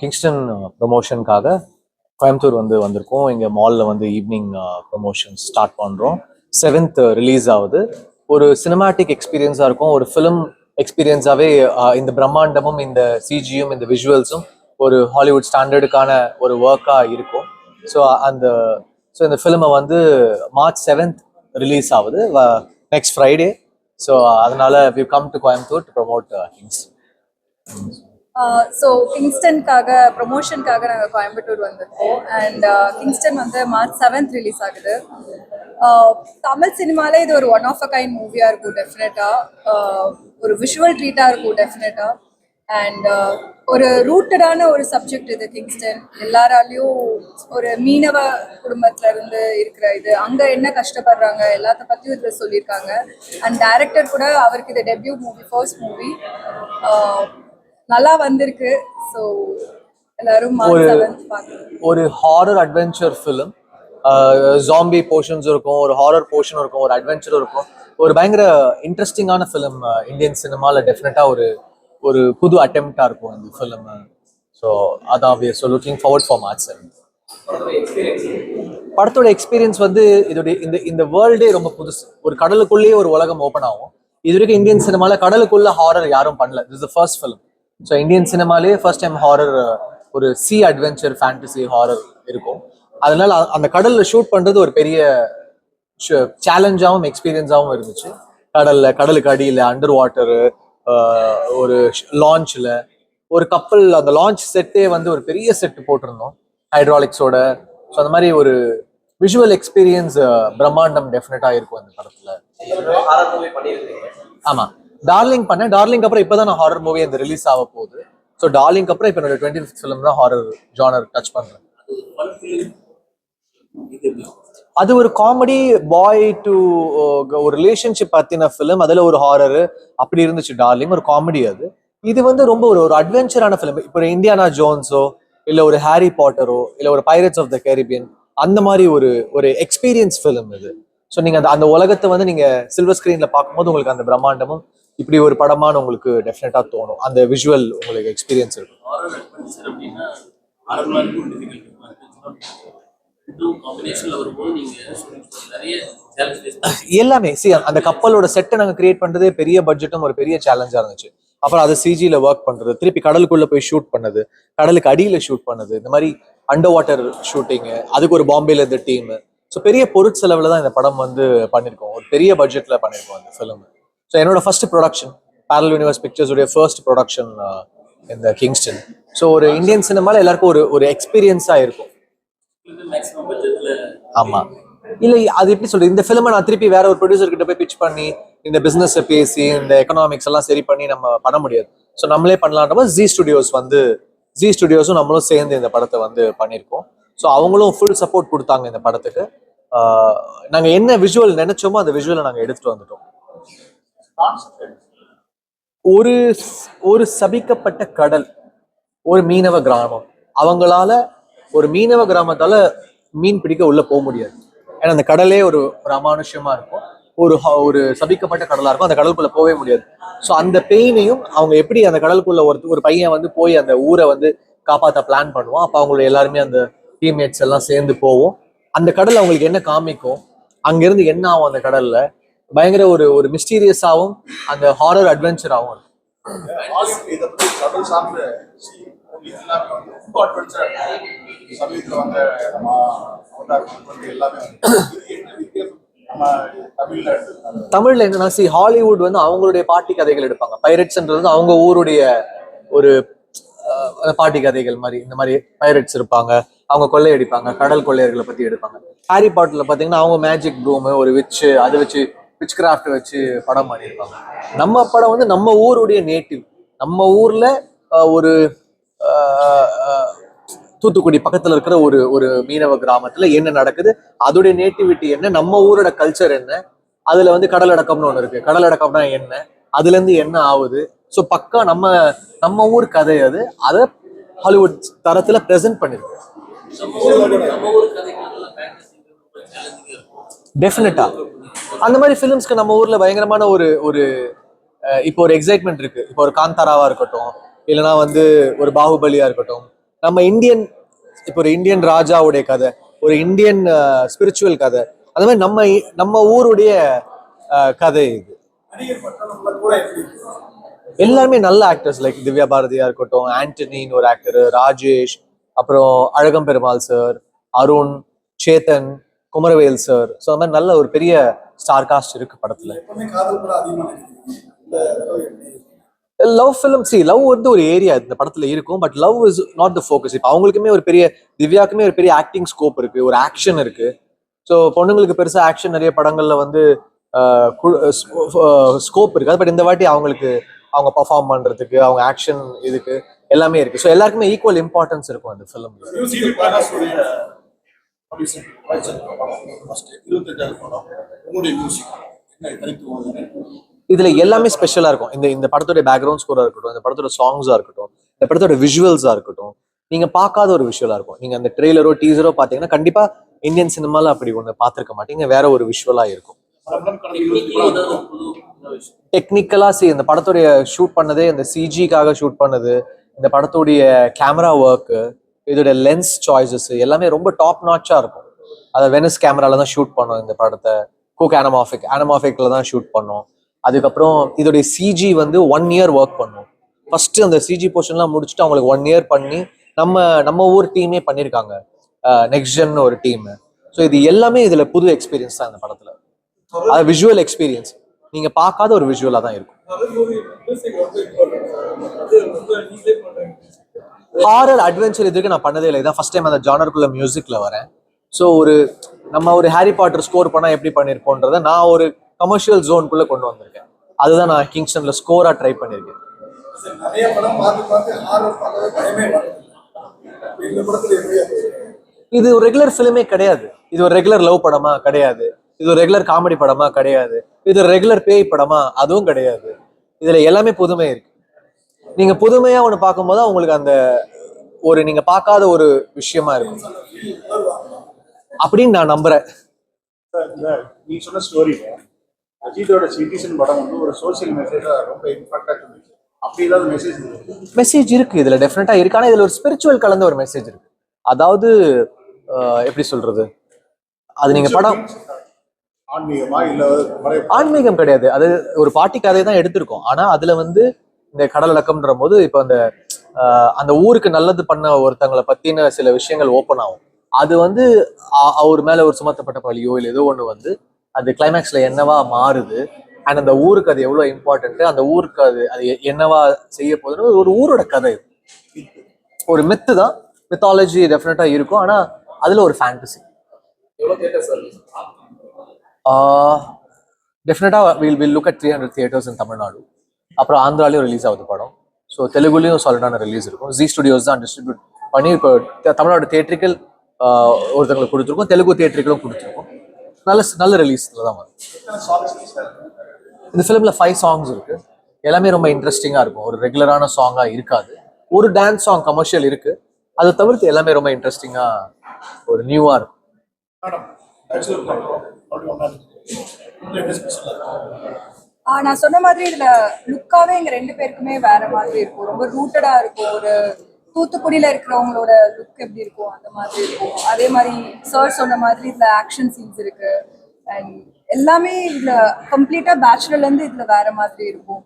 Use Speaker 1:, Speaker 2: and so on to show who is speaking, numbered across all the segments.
Speaker 1: Kingston ப்ரொமோஷனுக்காக Coimbatore வந்து வந்திருக்கோம். இங்கே மாலில் வந்து ஈவினிங் ப்ரொமோஷன் ஸ்டார்ட் பண்ணுறோம் செவன்த் ரிலீஸ் ஆகுது. ஒரு சினிமாட்டிக் எக்ஸ்பீரியன்ஸாக இருக்கும். ஒரு ஃபிலிம் எக்ஸ்பீரியன்ஸாகவே இந்த பிரம்மாண்டமும் இந்த சிஜியும் இந்த விஷுவல்ஸும் ஒரு ஹாலிவுட் ஸ்டாண்டர்டுக்கான ஒரு ஒர்க்காக இருக்கும். ஸோ அந்த ஸோ இந்த ஃபிலிமை வந்து மார்ச் செவன்த் ரிலீஸ் ஆகுது. நெக்ஸ்ட் ஃப்ரைடே ஸோ அதனால we come to Coimbatore to promote Kings
Speaker 2: so கிங்ஸ்டனுக்காக ப்ரொமோஷனுக்காக நாங்கள் கோயம்புத்தூர் வந்திருக்கோம் அண்ட் கிங்ஸ்டன் வந்து மார்ச் செவன்த் ரிலீஸ் ஆகுது. தமிழ் சினிமாலே இது ஒரு ஒன் ஆஃப் அ கைண்ட் மூவியாக இருக்கும் டெஃபினட்டாக ஒரு விஷுவல் ட்ரீட்டாக இருக்கும் டெஃபினட்டாக அண்ட் ஒரு ரூட்டடான ஒரு சப்ஜெக்ட் இது கிங்ஸ்டன் எல்லாராலையும் ஒரு மீனவ குடும்பத்துல இருந்து இருக்கிற இது அங்க என்ன கஷ்டப்படுறாங்க எல்லாத்த பத்தியும் இதுல சொல்லியிருக்காங்க. அண்ட் டைரக்டர் கூட அவருக்கு இது டெபியூ மூவி ஃபர்ஸ்ட் மூவி நல்லா வந்திருக்கு. ஸோ எல்லாரும் பார்க்கணும்.
Speaker 1: ஒரு horror adventure film zombie portions இருக்கும் ஒரு ஹாரர் போர்ஷன் இருக்கும் ஒரு அட்வென்ச்சர் இருக்கும். ஒரு பயங்கர இன்ட்ரெஸ்டிங்கான ஃபிலிம் இந்தியன் சினிமாவில் டெஃபினட்டாக ஒரு ஒரு புது அட்டெம்ப்டாக இருக்கும் இந்த ஃபிலிம் ஸோ அதான் we so looking forward for March seven படத்தோட எக்ஸ்பீரியன்ஸ் வந்து இதோட இந்த இந்த வேர்ல்டே ரொம்ப புதுசு. ஒரு கடலுக்குள்ளேயே ஒரு உலகம் ஓப்பன் ஆகும். இது வரைக்கும் இந்தியன் சினிமால கடலுக்குள்ள ஹாரர் யாரும் பண்ணல. This the first film so Indian சினிமாலே first time horror ஒரு சி அட்வென்ச்சர் ஃபேண்டசி ஹாரர் இருக்கும். அதனால அந்த கடல்ல ஷூட் பண்றது ஒரு பெரிய சேலஞ்சாகவும் எக்ஸ்பீரியன்ஸாகவும் இருந்துச்சு. கடல்ல கடலுக்கு அடியில் அண்டர் வாட்டரு ஒரு லான்ச்ல ஒரு கப்பல் அந்த லான்ச் செட்டே வந்து ஒரு பெரிய செட் போட்டிருந்தோம். ஹைட்ராலிக்ஸோட ஸோ அந்த மாதிரி ஒரு விஷுவல் எக்ஸ்பீரியன்ஸ் பிரம்மாண்டம் டெஃபினட்டா இருக்கும் அந்த படத்துல. ஆமா. டார்லிங் பண்ணேன். டார்லிங் அப்புறம் இப்பதான் நான் ஹாரர் மூவி அந்த ரிலீஸ் ஆக போகுது. ஸோ டார்லிங் அப்புறம் இப்போ என்னோட டுவெண்ட்டி ஃபிஃப்த் ஃபிலிம் தான் ஹாரர் ஜானர் டச் பண்றேன். அது ஒரு காமெடி பாய் டு ஒரு ரிலேஷன்ஷிப் பத்தின ஃபிலிம் அதில் ஒரு ஹாரர் அப்படி இருந்துச்சு டார்லிங் ஒரு காமெடி அது. இது வந்து ரொம்ப ஒரு ஒரு அட்வென்ச்சரான ஃபிலிம் இப்போ இந்தியானா ஜோன்ஸோ இல்லை ஒரு ஹாரி பாட்டரோ இல்லை ஒரு பைரட்ஸ் ஆஃப் த கேரிபியன் அந்த மாதிரி ஒரு ஒரு எக்ஸ்பீரியன்ஸ் ஃபிலிம் இது. ஸோ நீங்க அந்த அந்த உலகத்தை வந்து நீங்க சில்வர் ஸ்க்ரீனில் பார்க்கும்போது உங்களுக்கு அந்த பிரம்மாண்டமும் இப்படி ஒரு படமான்னு உங்களுக்கு டெஃபினட்டா தோணும். அந்த விஷுவல் உங்களுக்கு எக்ஸ்பீரியன்ஸ் இருக்கும். எல்லாமே. சி அந்த கப்பலோட செட்டை நாங்க கிரியேட் பண்றதே பெரிய பட்ஜெட்டும் ஒரு பெரிய சேலஞ்சா இருந்துச்சு. அப்புறம் அதை சிஜில ஒர்க் பண்றது திருப்பி கடலுக்குள்ள போய் ஷூட் பண்ணது கடலுக்கு அடியில ஷூட் பண்ணது இந்த மாதிரி அண்டர் வாட்டர் ஷூட்டிங் அதுக்கு ஒரு பாம்பேல இருந்த டீம் ஸோ பெரிய பொருட்செலவுல தான் இந்த படம் வந்து பண்ணியிருக்கோம் ஒரு பெரிய பட்ஜெட்ல பண்ணியிருக்கோம் இந்த ஃபிலிம் ஸோ என்னோட ஃபர்ஸ்ட் ப்ரொடக்ஷன் பேரல் யூனிவர்ஸ் பிக்சர்ஸுடைய ஃபர்ஸ்ட் ப்ரொடக்ஷன் இந்த கிங்ஸ்டன் ஸோ ஒரு இந்தியன் சினிமால எல்லாருக்கும் ஒரு ஒரு எக்ஸ்பீரியன்ஸாக இருக்கும்.
Speaker 3: ஆமாம் இல்லை
Speaker 1: ஆமா அது எப்படி சொல்றது? இந்த ஃபிலிமை நான் திருப்பி வேற ஒரு ப்ரொடியூசர் கிட்ட போய் பிச் பண்ணி இந்த பிசினஸ் பேசி இந்த எக்கனாமிக்ஸ் எல்லாம் சரி பண்ணி நம்ம பண்ண முடியாது. ஸோ நம்மளே பண்ணலான்ற ஜி ஸ்டுடியோஸ் வந்து ஜி ஸ்டுடியோஸும் நம்மளும் சேர்ந்து இந்த படத்தை வந்து பண்ணியிருக்கோம். ஸோ அவங்களும் ஃபுல் சப்போர்ட் கொடுத்தாங்க இந்த படத்துக்கு. ஆஹ் நாங்க என்ன விஷுவல் நினைச்சோமோ அந்த விஷுவலை நாங்க எடுத்துட்டு வந்துட்டோம். ஒரு ஒரு சபிக்கப்பட்ட கடல் ஒரு மீனவ கிராமம். அவங்களால ஒரு மீனவ கிராமத்தால மீன் பிடிக்க உள்ள போக முடியாது. ஏன்னா அந்த கடலே ஒரு ஒரு அமானுஷ்யமா இருக்கும். ஒரு ஒரு சபிக்கப்பட்ட கடலா இருக்கும். அந்த கடலுக்குள்ள போகவே முடியாது. ஸோ அந்த பெயினையும் அவங்க எப்படி அந்த கடலுக்குள்ள ஒரு ஒரு பையன் வந்து போய் அந்த ஊரை வந்து காப்பாற்ற பிளான் பண்ணுவோம் அப்போ அவங்களோட எல்லாருமே அந்த டீம்மேட்ஸ் எல்லாம் சேர்ந்து போவோம். அந்த கடல் அவங்களுக்கு என்ன காமிக்கும்? அங்கிருந்து என்ன ஆகும் அந்த கடல்ல? பயங்கர ஒரு ஒரு மிஸ்டீரியஸாகவும் அந்த ஹாரர் அட்வென்ச்சராகவும்
Speaker 4: தமிழ்ல
Speaker 1: என்னன்னா சி ஹாலிவுட் வந்து அவங்களுடைய பாட்டி கதைகள் எடுப்பாங்க. பைரட்ஸ்ன்றது அவங்க ஊருடைய ஒரு பாட்டி கதைகள் மாதிரி இந்த மாதிரி பைரட்ஸ் இருப்பாங்க. அவங்க கொள்ளையடிப்பாங்க கடல் கொள்ளையர்களை பத்தி எடுப்பாங்க. ஹாரி பாட்டில் பாத்தீங்கன்னா அவங்க மேஜிக் ப்ரூம் ஒரு விச் அது வச்சு விச் கிராஃப்ட் வச்சு படம் பண்ணியிருப்பாங்க. நம்ம படம் வந்து நம்ம ஊருடைய நேட்டிவ் நம்ம ஊர்ல ஒரு தூத்துக்குடி பக்கத்துல இருக்கிற ஒரு ஒரு மீனவ கிராமத்துல என்ன நடக்குது? அதோடைய நேட்டிவிட்டி என்ன? நம்ம ஊரோட கல்ச்சர் என்ன? அதுல வந்து கடலடக்கம்னு ஒண்ணு இருக்கு. கடலடக்கம்னா என்ன? அதுல இருந்து என்ன ஆகுது? ஸோ பக்கா நம்ம நம்ம ஊர் கதை அது. அதை ஹாலிவுட் தரத்துல பிரசன்ட் பண்ணிருக்கு
Speaker 3: நம்ம ஊர் நம்ம ஊர் கதைகள் ஃபேண்டசி ரொம்ப சேலஞ்சிங்கா இருக்கும்
Speaker 1: டெஃபினட்டா அந்த மாதிரி ஃபிலிம்ஸ்க்கு நம்ம ஊர்ல பயங்கரமான ஒரு ஒரு இப்போ ஒரு எக்ஸைட்மெண்ட் இருக்கு. இப்போ ஒரு காந்தாராவா இருக்கட்டும் இல்லைன்னா வந்து ஒரு பாகுபலியா இருக்கட்டும். நம்ம இந்தியன் இப்போ ஒரு இந்தியன் ராஜாவுடைய கதை ஒரு இந்தியன் ஸ்பிரிச்சுவல் கதை. அந்த மாதிரி நம்ம நம்ம ஊருடைய கதை இது. எல்லாருமே நல்ல ஆக்டர்ஸ் லைக் திவ்யா பாரதியா இருக்கட்டும் ஆண்டனின்னு ஒரு ஆக்டர் ராஜேஷ் அப்புறம் Azhagam Perumal sir Arun Chetan Kumaravel sir so அந்த மாதிரி நல்ல ஒரு பெரிய ஸ்டார் காஸ்ட் இருக்கு படத்துல? லவ் ஃபிலிம் சி லவ் வந்து ஒரு ஏரியா இந்த படத்துல இருக்கும் but love is not the focus இப்போ அவங்களுக்குமே ஒரு பெரிய திவ்யாக்குமே ஒரு பெரிய ஆக்டிங் ஸ்கோப் இருக்கு ஒரு ஆக்ஷன் இருக்கு. ஸோ பொண்ணுங்களுக்கு பெருசா ஆக்ஷன் நிறைய படங்கள்ல வந்து ஸ்கோப் இருக்கு. பட் இந்த வாட்டி அவங்களுக்கு அவங்க பர்ஃபார்ம் பண்றதுக்கு அவங்க ஆக்ஷன் இதுக்கு எல்லாமே இருக்கு. ஸோ எல்லாருக்குமே ஈக்குவல் இம்பார்ட்டன்ஸ் இருக்கும் அந்த ஃபிலிம்ல
Speaker 4: மியூசிக் பிரகாஷுடைய publicity, budget படம் first இருபத்தஞ்சாவது படம் உங்களுடைய மியூசிக் என்ன தனித்துவம் அது?
Speaker 1: இதுல எல்லாமே ஸ்பெஷலா இருக்கும். இந்த இந்த படத்தோட பேக்ரவுண்ட் ஸ்கோரா இருக்கட்டும் இந்த படத்தோட சாங்ஸா இருக்கட்டும் இந்த படத்தோட விஷுவல்ஸா இருக்கட்டும் நீங்க பார்க்காத ஒரு விஷுவலா இருக்கும். நீங்க அந்த ட்ரெய்லரோ டீசரோ பாத்தீங்கன்னா கண்டிப்பா இந்தியன் சினிமால அப்படி ஒண்ணு பார்த்திருக்க மாட்டீங்க. வேற ஒரு விஷுவலா இருக்கும்.
Speaker 3: டெக்னிக்கலி
Speaker 1: சி இந்த படத்துடைய ஷூட் பண்ணதே இந்த சிஜிக்காக ஷூட் பண்ணது இந்த படத்துடைய கேமரா ஒர்க் இதோட லென்ஸ் சாய்ஸஸ் எல்லாமே ரொம்ப டாப் நாச்சா இருக்கும். அதை வெனஸ் கேமரால தான் ஷூட் பண்ணோம் இந்த படத்தை. கோக் அனமாஃபிக் அனமாஃபிக்ல தான் ஷூட் பண்ணோம். அதுக்கப்புறம் இதோடைய சிஜி வந்து ஒன் இயர் ஒர்க் பண்ணோம். ஃபர்ஸ்ட் அந்த சிஜி போர்ஷன்லாம் முடிச்சுட்டு அவங்களுக்கு ஒன் இயர் பண்ணி நம்ம நம்ம ஊர் டீமே பண்ணியிருக்காங்க நெக்ஸ்ட் ஜென் ஒரு டீம் ஸோ இது எல்லாமே இதுல புது எக்ஸ்பீரியன்ஸ் தான் இந்த படத்துல. அது விஷுவல் எக்ஸ்பீரியன்ஸ் நீங்க பார்க்காத ஒரு விஷுவலா தான் இருக்கும். ஹாரர் அட்வென்ச்சர் இதுக்கு நான் பண்ணதே இல்லை. இதான் ஃபர்ஸ்ட் டைம் அந்த ஜானருக்குள்ள மியூசிக்ல வரேன். ஸோ ஒரு நம்ம ஒரு ஹாரி பாட்டர் ஸ்கோர் பண்ணா எப்படி பண்ணியிருப்போன்றத நான் ஒரு கமர்ஷியல் ஜோனுக்குள்ள கொண்டு வந்திருக்கேன். அதுதான் நான் கிங்ஸ்டன்ல ஸ்கோரா ட்ரை பண்ணியிருக்கேன்? இது ஒரு ரெகுலர் ஃபிலிமே கிடையாது. இது ஒரு ரெகுலர் லவ் படமா கிடையாது. இது ஒரு ரெகுலர் காமெடி படமா கிடையாது. இது ஒரு ரெகுலர் பேய் படமா அதுவும் கிடையாது. இதுல எல்லாமே புதுமை இருக்கு. நீங்க புதுமையா ஒண்ணு பார்க்கும்போது உங்களுக்கு அந்த ஒரு நீங்க பார்க்காத ஒரு விஷயமா இருக்கும். அப்படின்னு நான் நம்புறேன்.
Speaker 4: நீ சொன்ன ஸ்டோரியில அஜித்தோட சிட்டிசன் படம் வந்து ஒரு சோசியல் மெசேஜா ரொம்ப இம்பாக்டா இருந்துச்சு. அப்படி ஏதாவது மெசேஜ்
Speaker 1: மெசேஜ் இருக்கு இதுல டெஃபினட்டா இருக்கு. ஆனா இதுல ஒரு ஸ்பிரிச்சுவல் கலந்த ஒரு மெசேஜ் இருக்கு. அதாவது எப்படி சொல்றது? அது நீங்க படம்
Speaker 4: ஆன்மீகமா இல்ல
Speaker 1: ஆன்மீகம் கிடையாது. அது ஒரு பாட்டி கதையை தான் எடுத்திருக்கோம். ஆனா அதுல வந்து இந்த கடல் அடக்கம்ன்ற போது இப்போ அந்த அந்த ஊருக்கு நல்லது பண்ண ஒருத்தங்களை பத்தின சில விஷயங்கள் ஓப்பன் ஆகும். அது வந்து அவர் மேல ஒரு சுமத்தப்பட்ட பழியோ இல்லை ஏதோ ஒண்ணு வந்து அது கிளைமேக்ஸ்ல என்னவா மாறுது அண்ட் அந்த ஊருக்கு அது எவ்வளவு இம்பார்ட்டன்ட் அந்த ஊருக்கு அது அது என்னவா செய்ய போகுதுன்னு ஒரு ஊரோட கதை. ஒரு மித்து தான் மித்தாலஜி டெஃபினட்டா இருக்கும் ஆனா அதுல ஒரு ஃபேண்டசி டெஃபினட்டா will will look at three hundred theatres in Tamil Nadu அப்புறம் ஆந்திராலையும் ரிலீஸ் ஆகுது படம். ஸோ தெலுங்குலையும் சாலிடான ரிலீஸ் இருக்கும். ஜி ஸ்டுடியோஸ் தான் டிஸ்ட்ரிபியூட் பண்ணி இப்போ த- தமிழ்நாடு தியேட்ரிக்கல் ஒருத்தங்களுக்கு கொடுத்துருக்கோம். தெலுங்கு தியேட்ரிக்கலும் கொடுத்துருக்கோம். நல்ல நல்ல ரிலீஸில் தான் வரும். இந்த ஃபிலிமில் ஃபைவ் சாங்ஸ் இருக்கு. எல்லாமே ரொம்ப இன்ட்ரெஸ்டிங்காக இருக்கும். ஒரு ரெகுலரான சாங்காக இருக்காது. ஒரு டான்ஸ் சாங் கமர்ஷியல் இருக்கு. அதை தவிர்த்து எல்லாமே ரொம்ப இன்ட்ரெஸ்டிங்காக ஒரு நியூவாக இருக்கும்.
Speaker 2: நான் சொன்ன மாதிரி இதுல லுக்காவே எங்க ரெண்டு பேருக்குமே வேற மாதிரி இருக்கும். ரொம்ப ரூட்டடா இருக்கும். ஒரு தூத்துக்குடியில இருக்கிறவங்களோட லுக் எப்படி இருக்கும் அந்த மாதிரி இருக்கும். அதே மாதிரி சார் சொன்ன மாதிரி இதுல ஆக்ஷன் சீன்ஸ் இருக்கு. அண்ட் எல்லாமே இதுல கம்ப்ளீட்டா பேச்சுலர்ல இருந்து இதுல வேற மாதிரி இருக்கும்.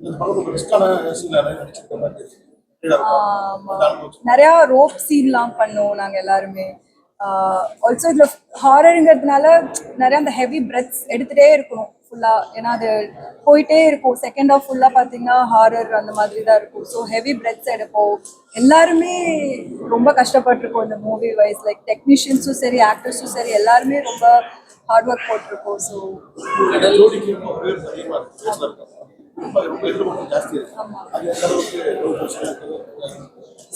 Speaker 4: நிறைய
Speaker 2: நிறைய ரோப் சீன்லாம் பண்ணோம் நாங்க எல்லாருமே. ஆல்சோ இதுல ஹாரருங்கிறதுனால நிறைய அந்த ஹெவி பிரெத்ஸ் எடுத்துட்டே இருக்கணும். ஃபுல்லா ஏன்னா அது போயிட்டே இருக்கும். செகண்ட் ஆஃப் ஃபுல்லா பாத்தீங்கன்னா ஹாரர் அந்த மாதிரி தான் இருக்கும். ஸோ ஹெவி பிரெத்ஸ் எடுப்போம். எல்லாருமே ரொம்ப கஷ்டப்பட்டிருக்கோம் இந்த மூவி வைஸ் லைக் டெக்னீஷியன்ஸும் சரி ஆக்டர்ஸும் சரி எல்லாருமே ரொம்ப ஹார்ட் ஒர்க் போட்டிருக்கோம். ஸோ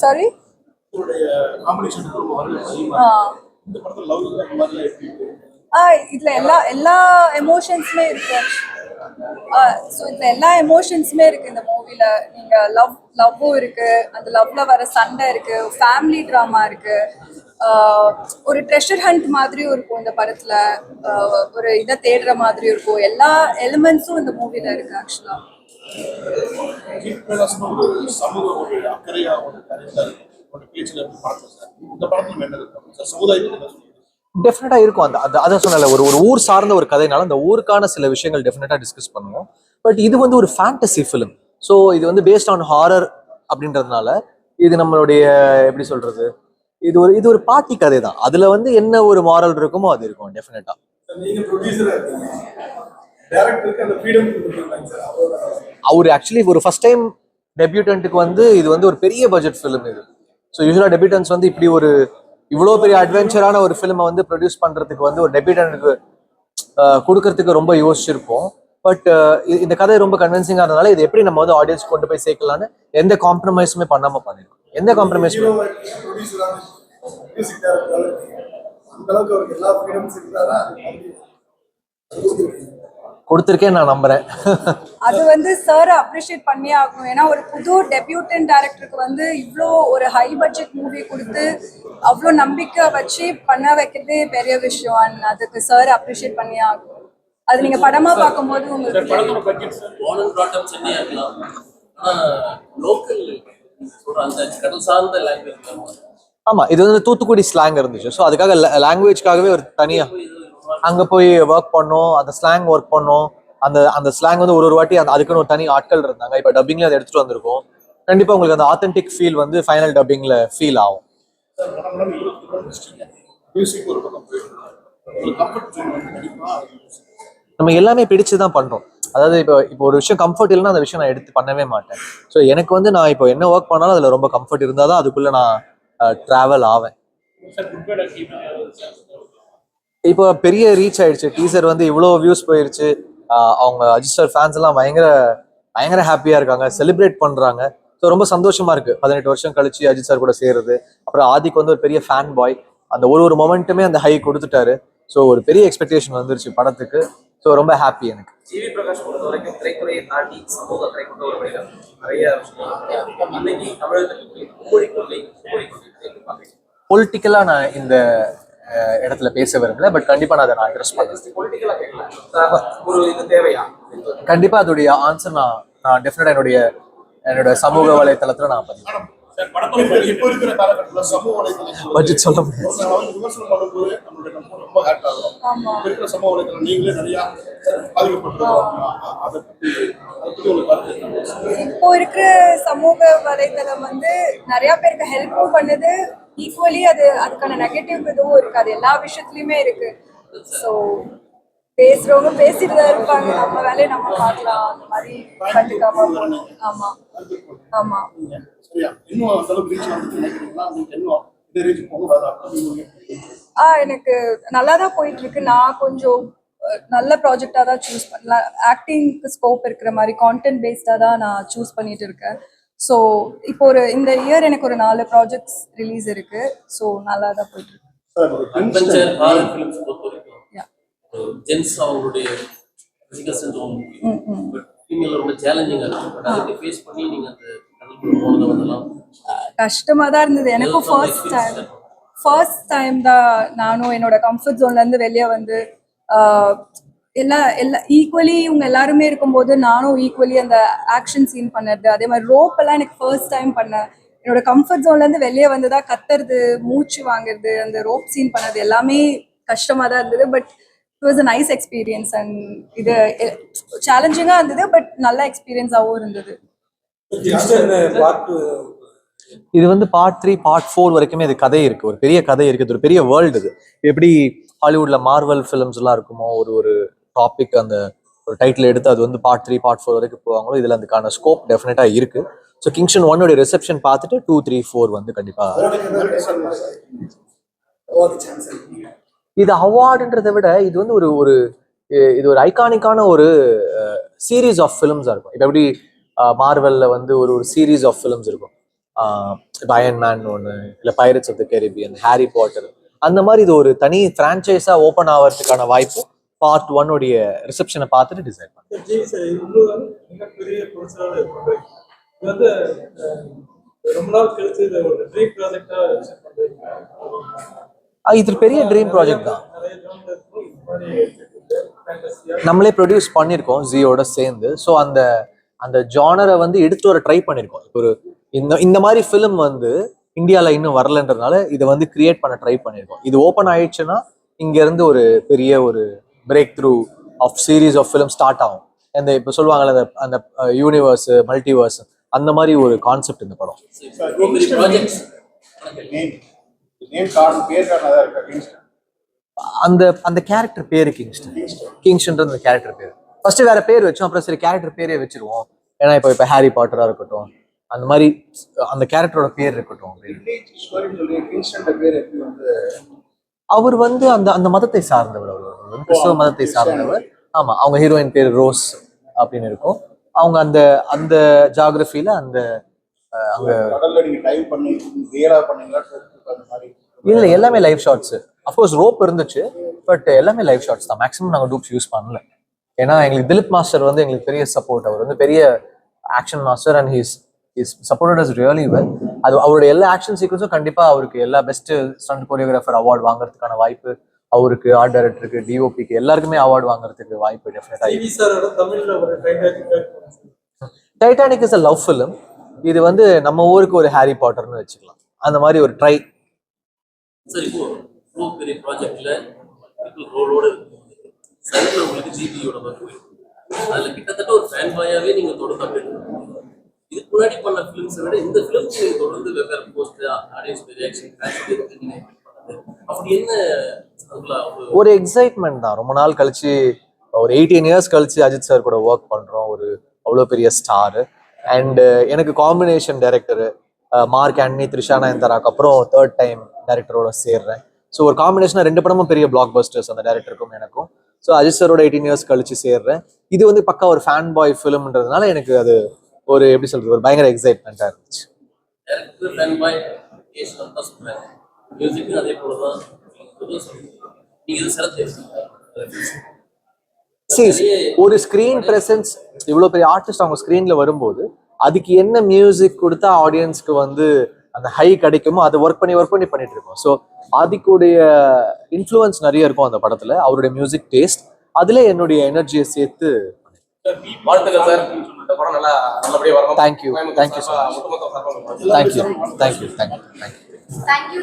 Speaker 2: சாரி
Speaker 4: காம்பினேஷன்
Speaker 2: இதுல எல்லா எல்லா எமோஷன்ஸுமே இருக்கு. ஸோ இதுல எல்லா எமோஷன்ஸுமே இருக்கு இந்த மூவில நீங்க லவ் லவ்வும் இருக்கு. அந்த லவ்ல வர சண்டை இருக்கு. ஃபேமிலி ட்ராமா இருக்கு. ஒரு ட்ரெஷர் ஹண்ட் மாதிரியும் இருக்கும் இந்த படத்துல. ஒரு இதை தேடுற மாதிரியும் இருக்கும். எல்லா எலிமெண்ட்ஸும் இந்த மூவில இருக்கு ஆக்சுவலா
Speaker 4: ஒரு சமூக ஒரு அக்கறையா ஒரு கருத்தாரு ஒரு பேச்சுல இருந்து படத்துல சார் இந்த படத்துல என்ன இருக்கு சார் சமுதாயத்துக்கு என்ன சொல்லுங்க
Speaker 1: டெஃபினட்டா இருக்கும். அந்த அது அதை சொன்னல ஒரு ஒரு ஊர் சார்ந்த ஒரு கதைனால அந்த ஊருக்கான சில விஷயங்கள் டெஃபினட்டா டிஸ்கஸ் பண்ணுவோம். பட் இது வந்து ஒரு ஃபேண்டசி ஃபிலிம் ஸோ இது வந்து பேஸ்ட் ஆன் ஹாரர் அப்படின்றதுனால இது நம்மளுடைய எப்படி சொல்றது? இது ஒரு இது ஒரு பாட்டி கதை தான் அதுல வந்து என்ன ஒரு மாரல் இருக்குமோ அது இருக்கும் டெஃபினட்டா அவர் ஆக்சுவலி ஒரு ஃபர்ஸ்ட் டைம் டெபியூட்டன்ட்டுக்கு வந்து இது வந்து ஒரு பெரிய பட்ஜெட் ஃபிலிம் இது. ஸோ யூஸ்வலாக டெபியூட்டன்ஸ் வந்து இப்படி ஒரு இவ்வளோ பெரிய அட்வென்ச்சரான ஒரு ஃபிலிமை வந்து ப்ரொடியூஸ் பண்ணுறதுக்கு வந்து ஒரு டெபியூட்டனுக்கு கொடுக்கறதுக்கு ரொம்ப யோசிச்சிருப்போம். பட் இந்த கதை ரொம்ப கன்வின்சிங்காக இருந்தனால இது எப்படி நம்ம வந்து ஆடியன்ஸ் கொண்டு போய் சேர்க்கலான்னு எந்த காம்ப்ரமைஸுமே பண்ணாமல் பண்ணியிருக்கோம் எந்த காம்ப்ரமைஸுமே
Speaker 5: அந்த அளவுக்கு அவருக்கு எல்லா ஃப்ரீடம்ஸ் இருந்தாரா
Speaker 1: கொடுத்துருக்கேன் நான் நம்புறேன்.
Speaker 2: அது வந்து சார் அப்ரிஷியேட் பண்ணியே ஆகணும். ஏன்னா ஒரு புது டெபியூட்டன் டேரக்டருக்கு வந்து இவ்வளோ ஒரு ஹை பட்ஜெட் மூவி கொடுத்து அவ்வளோ நம்பிக்கை வச்சு பண்ண வைக்கிறதே பெரிய விஷயம். அண்ட் அதுக்கு சார் அப்ரிஷியேட் பண்ணியே ஆகணும். அது நீங்க படமா பார்க்கும்போது உங்களுக்கு
Speaker 1: ஆமா இது வந்து தூத்துக்குடி ஸ்லாங் இருந்துச்சு. ஸோ அதுக்காக லாங்குவேஜ்க்காகவே ஒரு தனியா அங்க போய் ஒர்க் பண்ணோம் அந்த ஸ்லாங் ஒர்க் பண்ணோம். அந்த அந்த ஸ்லாங் வந்து ஒரு ஒரு வாட்டி அந்த அதுக்குன்னு ஒரு தனி ஆட்கள் இருந்தாங்க. இப்போ டப்பிங்ல அதை எடுத்துட்டு வந்திருக்கோம். கண்டிப்பா உங்களுக்கு அந்த ஆத்தென்டிக் ஃபீல் வந்து ஃபைனல் டப்பிங்ல ஃபீல் ஆகும். நம்ம எல்லாமே பிடிச்சு தான் பண்றோம். அதாவது இப்போ இப்போ ஒரு விஷயம் கம்ஃபர்ட் இல்லைன்னா அந்த விஷயம் நான் எடுத்து பண்ணவே மாட்டேன். ஸோ எனக்கு வந்து நான் இப்போ என்ன ஒர்க் பண்ணாலும் அதில் ரொம்ப கம்ஃபர்ட் இருந்தால் தான் அதுக்குள்ளே நான் ட்ராவல் ஆவேன். இப்போ பெரிய ரீச் ஆயிடுச்சு. டீசர் வந்து இவ்வளோ வியூஸ் போயிருச்சு. அவங்க அஜித் சார் ஃபேன்ஸ் எல்லாம் பயங்கர பயங்கர ஹாப்பியா இருக்காங்க. செலிப்ரேட் பண்றாங்க. ஸோ ரொம்ப சந்தோஷமா இருக்கு. பதினெட்டு வருஷம் கழிச்சு அஜித் சார் கூட சேர்றது. அப்புறம் ஆதிக்கு வந்து ஒரு பெரிய ஃபேன் பாய் அந்த ஒரு ஒரு மொமெண்ட்டுமே அந்த ஹை கொடுத்துட்டாரு. ஸோ ஒரு பெரிய எக்ஸ்பெக்டேஷன் வந்துருச்சு படத்துக்கு. ஸோ ரொம்ப ஹாப்பி எனக்கு.
Speaker 6: ஜிவி பிரகாஷ் பொறுத்த வரைக்கும் திரைத்துறையை தாண்டி சமூக அக்கறை கொண்ட ஒரு மனிதர் நிறைய விஷயம் இன்னைக்கு தமிழகத்துக்கு கும்படி கொள்ளை கும்படி கொள்ளை பார்க்குறீங்க.
Speaker 1: பொலிட்டிக்கலா நான் இந்த இடத்துல பேச விரும்பல பட் கண்டிப்பா நான் அதை நான் அட்ரஸ்
Speaker 6: தேவையா?
Speaker 1: கண்டிப்பா அதோடைய ஆன்சர் நான் நான் டெஃபினட்டா என்னுடைய என்னோட சமூக வலைத்தளத்துல நான் பதிவு பட்ஜெட் சொல்ல?
Speaker 4: இப்போ இருக்கிற சமூக
Speaker 2: வலைத்தளம் வந்து நிறைய பேருக்கு ஹெல்ப்பும் பண்ணுது ஈக்குவலி அது அதுக்கான நெகட்டிவ் இதுவும் இருக்கு. அது எல்லா விஷயத்துலயுமே இருக்கு. ஸோ பேசுறவங்க பேசிட்டு தான் இருப்பாங்க. நம்ம வேலையை நம்ம பார்க்கலாம். அந்த மாதிரி கண்டுக்காம போகணும் ஆமா. ஆமா. ஆ எனக்கு நல்லா தான் போயிட்டு இருக்கு நான் கொஞ்சம் நல்ல ப்ராஜெக்டாக தான் சூஸ் பண்ணலாம் ஆக்டிங்க்கு ஸ்கோப் இருக்கிற மாதிரி கான்டென்ட் பேஸ்டாக தான் நான் சூஸ் பண்ணிட்டு இருக்கேன். ஸோ இப்போ ஒரு இந்த இயர் எனக்கு ஒரு நாலு ப்ராஜெக்ட்ஸ் ரிலீஸ் இருக்கு. ஸோ நல்லா தான் போயிட்டு கஷ்டமா தான் இருந்தது. எனக்கும் ஃபர்ஸ்ட் டைம் ஃபர்ஸ்ட் டைம் தான் நானும் என்னோட கம்ஃபர்ட் ஜோன்ல இருந்து வெளியே வந்து எல்லா எல்லா ஈக்குவலி இவங்க எல்லாருமே இருக்கும்போது நானும் ஈக்குவலி அந்த ஆக்ஷன் சீன் பண்ணது. அதே மாதிரி ரோப் எல்லாம் எனக்கு ஃபர்ஸ்ட் டைம் பண்ணேன் என்னோட கம்ஃபர்ட் ஜோன்ல இருந்து வெளியே வந்து தான் கத்துறது மூச்சு வாங்குறது அந்த ரோப் சீன் பண்ணது எல்லாமே கஷ்டமா தான் இருந்தது. But it was a nice experience and இது சேலஞ்சிங்காக இருந்தது பட் நல்ல எக்ஸ்பீரியன்ஸாகவும் இருந்தது.
Speaker 1: இது வந்து பார்ட் த்ரீ பார்ட் ஃபோர் வரைக்குமே இது கதை இருக்கு. ஒரு பெரிய கதை இருக்கு. இது ஒரு பெரிய வேர்ல்டு இது. எப்படி ஹாலிவுட்ல மார்வல் ஃபிலிம்ஸ் எல்லாம் இருக்குமோ ஒரு ஒரு டாபிக் அந்த ஒரு டைட்டில் எடுத்து அது வந்து பார்ட் த்ரீ பார்ட் ஃபோர் வரைக்கும் போவாங்களோ இதில் அதுக்கான ஸ்கோப் டெஃபினட்டாக இருக்கு. ஸோ கிங்ஷன் ஒன்னோட ரிசப்ஷன் பார்த்துட்டு டூ த்ரீ ஃபோர் வந்து
Speaker 5: கண்டிப்பாக
Speaker 1: இது அவார்டுன்றதை விட இது வந்து ஒரு ஒரு இது ஒரு ஐகானிக்கான ஒரு சீரீஸ் ஆஃப் ஃபிலிம்ஸாக இருக்கும். இப்போ எப்படி மார்வெல்ல வந்து ஒரு ஒரு சீரீஸ் ஆஃப் ஃபிலிம்ஸ் இருக்கும். இப்போ மேன் ஒன்று இல்லை Pirates of the Caribbean Harry Potter அந்த மாதிரி இது ஒரு தனி ஃப்ரான்ச்சைஸாக ஓப்பன் ஆகிறதுக்கான வாய்ப்பு பார்ட் ஒன்னுடைய ரிசப்ஷனை பார்த்துட்டு டிசைட்
Speaker 5: பண்றீங்க இது வந்து அஹ், ரொம்ப நாள் கழிச்சு இது ஒரு ட்ரீம் ப்ராஜெக்டா பண்றீங்க.
Speaker 1: ஆஹ் இது பெரிய ட்ரீம் ப்ராஜெக்ட் தான். நம்மளே ப்ரொடியூஸ் பண்ணியிருக்கோம் ஜியோட சேர்ந்து. ஸோ அந்த அந்த ஜானரை வந்து எடுத்து வர ட்ரை பண்ணியிருக்கோம். ஒரு இந்த இந்த மாதிரி ஃபிலிம் வந்து இந்தியாவில் இன்னும் வரலன்றதுனால இதை வந்து கிரியேட் பண்ண ட்ரை பண்ணியிருக்கோம். இது ஓப்பன் ஆயிடுச்சுன்னா இங்க இருந்து ஒரு பெரிய ஒரு breakthrough of series of film start ஆகும். அந்த இப்போ சொல்லுவாங்கல்ல அந்த அந்த யூனிவர்ஸ் மல்டிவர்ஸ் அந்த மாதிரி ஒரு கான்செப்ட் இந்த படம். அந்த அந்த கேரக்டர் பேரு கிங்ஸ்டன் கிங்ஸ்டன்றது அந்த கேரக்டர் பேர். ஃபர்ஸ்ட் வேற பேர் வச்சோம் அப்புறம் சரி கேரக்டர் பேரே வச்சிருவோம். ஏன்னா இப்போ இப்போ ஹாரி பாட்டரா இருக்கட்டும் அந்த மாதிரி அந்த கேரக்டரோட பேர் இருக்கட்டும். அவர் வந்து அந்த அந்த மதத்தை சார்ந்தவர் அவர். வந்து கிறிஸ்தவ மதத்தை சார்ந்தவர். ஆமா அவங்க ஹீரோயின் பேர் ரோஸ் அப்படின்னு இருக்கும். அவங்க அந்த அந்த ஜாகிரபில அந்த அங்க இல்ல எல்லாமே live shots of course rope இருந்துச்சு பட் எல்லாமே லைவ் ஷாட்ஸ் தான். மேக்ஸிமம் நாங்கள் டூப்ஸ் யூஸ் பண்ணல. ஏன்னா எங்களுக்கு திலீப் மாஸ்டர் வந்து எங்களுக்கு பெரிய சப்போர்ட் அவர் வந்து பெரிய action master and he's is supported us really well அது அவருடைய எல்லா ஆக்ஷன் சீக்வன்ஸும் கண்டிப்பா அவருக்கு எல்லா பெஸ்ட் ஸ்டண்ட் கொரியோகிராஃபர் அவார்டு வாங்குறதுக்கான வாய்ப்பு அவருக்கு ஆர்ட் டைரக்டருக்கு டிஓபிக்கு எல்லாருக்குமே அவார்டு வாங்குறதுக்கு வாய்ப்பு டெஃபினட்டா
Speaker 5: டிவி சாரோட தமிழ்ல ஒரு Titanic
Speaker 1: Titanic is a love film இது வந்து நம்ம ஊருக்கு ஒரு ஹாரி பாட்டர்னு வச்சுக்கலாம். அந்த மாதிரி ஒரு ட்ரை
Speaker 3: சார் இப்போ இவ்வளோ பெரிய ப்ராஜெக்ட்ல ரோலோட சைடில் உங்களுக்கு ஜிபியோட ஒர்க் அதுல கிட்டத்தட்ட ஒரு ஃபேன் பாயாவே நீங்க தொடர்ந்து update பண்ணுவீங்க. இதுக்கு முன்னாடி பண்ண ஃபிலிம்ஸை விட இந்த ஃபிலிம்ஸ் நீங்க தொடர்ந்து வெவ்வேறு போஸ்ட் ஆடியன்ஸ் ரியாக்ஷன் நீங்க expect பண்ணது. அப்படி என்ன ஒரு
Speaker 1: எக்ஸைட்மெண்ட் தான். ரொம்ப நாள் கழிச்சு ஒரு எயிட்டீன் இயர்ஸ் கழிச்சு அஜித் சார் கூட ஒர்க் பண்றோம். ஒரு அவ்வளோ பெரிய ஸ்டார் அண்டு எனக்கு combination director Mark Antony Trisha நயன்தாராக்கு அப்புறம் தேர்ட் டைம் டேரக்டரோட சேர்றேன். ஸோ ஒரு காம்பினேஷனாக ரெண்டு படமும் பெரிய பிளாக் பஸ்டர்ஸ் அந்த டேரக்டருக்கும் எனக்கும். ஸோ அஜித் சாரோட எயிட்டீன் இயர்ஸ் கழிச்சு சேர்றேன். இது வந்து பக்கா ஒரு ஃபேன் பாய் ஃபிலிம்ன்றதுனால எனக்கு அது ஒரு எப்படி சொல்றது ஒரு பயங்கர எக்ஸைட்மெண்ட்டாக இருந்துச்சு.
Speaker 3: டேரக்டர் ஃபேன் பாய் மியூசிக்கும் அதே போல தான்
Speaker 1: ஒரு ஸ்கிரீன் பிரசன்ஸ் இவ்வளோ பெரிய ஆர்டிஸ்ட் அவங்க ஸ்க்ரீன்ல வரும்போது அதுக்கு என்ன மியூசிக் கொடுத்தா ஆடியன்ஸ்க்கு வந்து அந்த ஹை கிடைக்குமோ அதை ஒர்க் பண்ணி ஒர்க் பண்ணி பண்ணிட்டு இருக்கோம். ஸோ ஆதிக்குடைய இன்ஃப்ளூயன்ஸ் நிறைய இருக்கும் அந்த படத்துல. அவருடைய மியூசிக் டேஸ்ட் அதுல என்னுடைய எனர்ஜியை சேர்த்து
Speaker 6: வாழ்த்துக்கள் சார். இந்த படம் நல்லா நல்லபடியா வரணும்.
Speaker 1: Much.
Speaker 6: ஒட்டுமொத்த சார்பாக
Speaker 1: தேங்க்யூ தேங்க்யூ தேங்க்யூ தேங்க்யூ